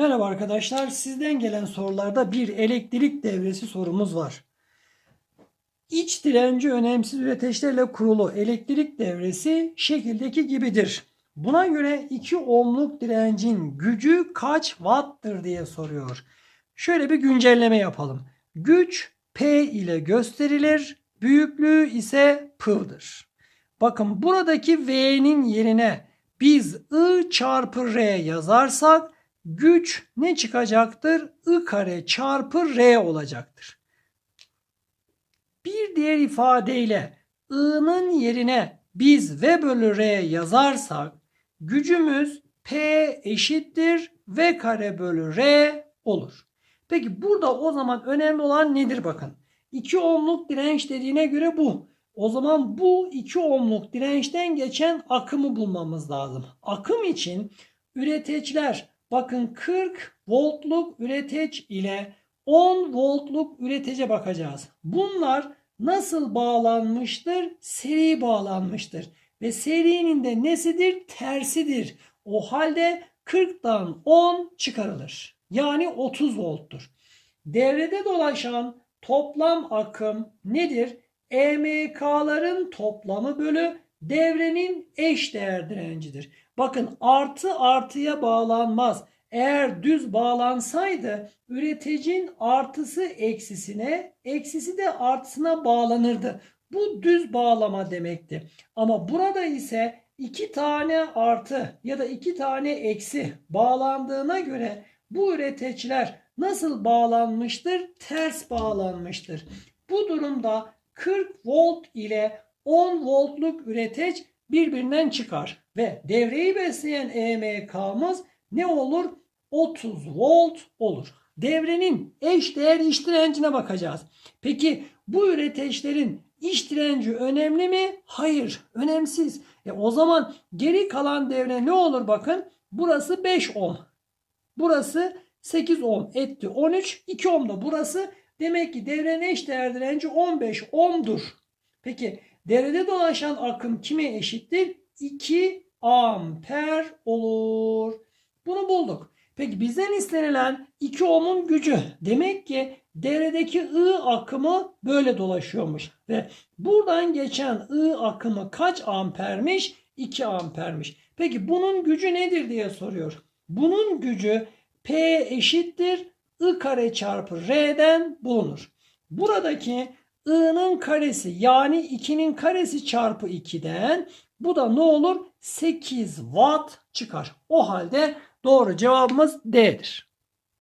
Merhaba arkadaşlar. Sizden gelen sorularda bir elektrik devresi sorumuz var. İç direnci önemsiz üreteçlerle kurulu elektrik devresi şekildeki gibidir. Buna göre 2 ohmluk direncin gücü kaç watt'tır diye soruyor. Şöyle bir güncelleme yapalım. Güç P ile gösterilir. Büyüklüğü ise P'dır. Bakın buradaki V'nin yerine biz I çarpı R yazarsak güç ne çıkacaktır? I kare çarpı R olacaktır. Bir diğer ifadeyle I'nın yerine biz V bölü R yazarsak gücümüz P eşittir V kare bölü R olur. Peki burada o zaman önemli olan nedir bakın. 2 ohmluk direnç dediğine göre bu. O zaman bu 2 ohmluk dirençten geçen akımı bulmamız lazım. Akım için üreteçler bakın 40 voltluk üreteç ile 10 voltluk üretece bakacağız. Bunlar nasıl bağlanmıştır? Seri bağlanmıştır. Ve serinin de nesidir? Tersidir. O halde 40'tan 10 çıkarılır. Yani 30 volttur. Devrede dolaşan toplam akım nedir? EMK'ların toplamı bölü devrenin eş değer direncidir. Bakın artı artıya bağlanmaz. Eğer düz bağlansaydı üreticinin artısı eksisine, eksisi de artısına bağlanırdı. Bu düz bağlama demekti. Ama burada ise iki tane artı ya da iki tane eksi bağlandığına göre bu üreticiler nasıl bağlanmıştır? Ters bağlanmıştır. Bu durumda 40 volt ile 10 voltluk üreteç birbirinden çıkar ve devreyi besleyen EMK'mız ne olur? 30 volt olur. Devrenin eş değer iç direncine bakacağız. Peki bu üreteçlerin iç direnci önemli mi? Hayır, önemsiz. E o zaman geri kalan devre ne olur bakın? Burası 5 ohm. Burası 8 ohm etti 13. 2 ohm da burası. Demek ki devrenin eş değer direnci 15 ohm'dur. Peki devrede dolaşan akım kime eşittir? 2 amper olur. Bunu bulduk. Peki bizden istenilen 2 ohm'un gücü. Demek ki devredeki I akımı böyle dolaşıyormuş. Ve buradan geçen I akımı kaç ampermiş? 2 ampermiş. Peki bunun gücü nedir diye soruyor. Bunun gücü P eşittir I kare çarpı R'den bulunur. Buradaki I'nın karesi yani 2'nin karesi çarpı 2'den bu da ne olur? 8 watt çıkar. O halde doğru cevabımız D'dir.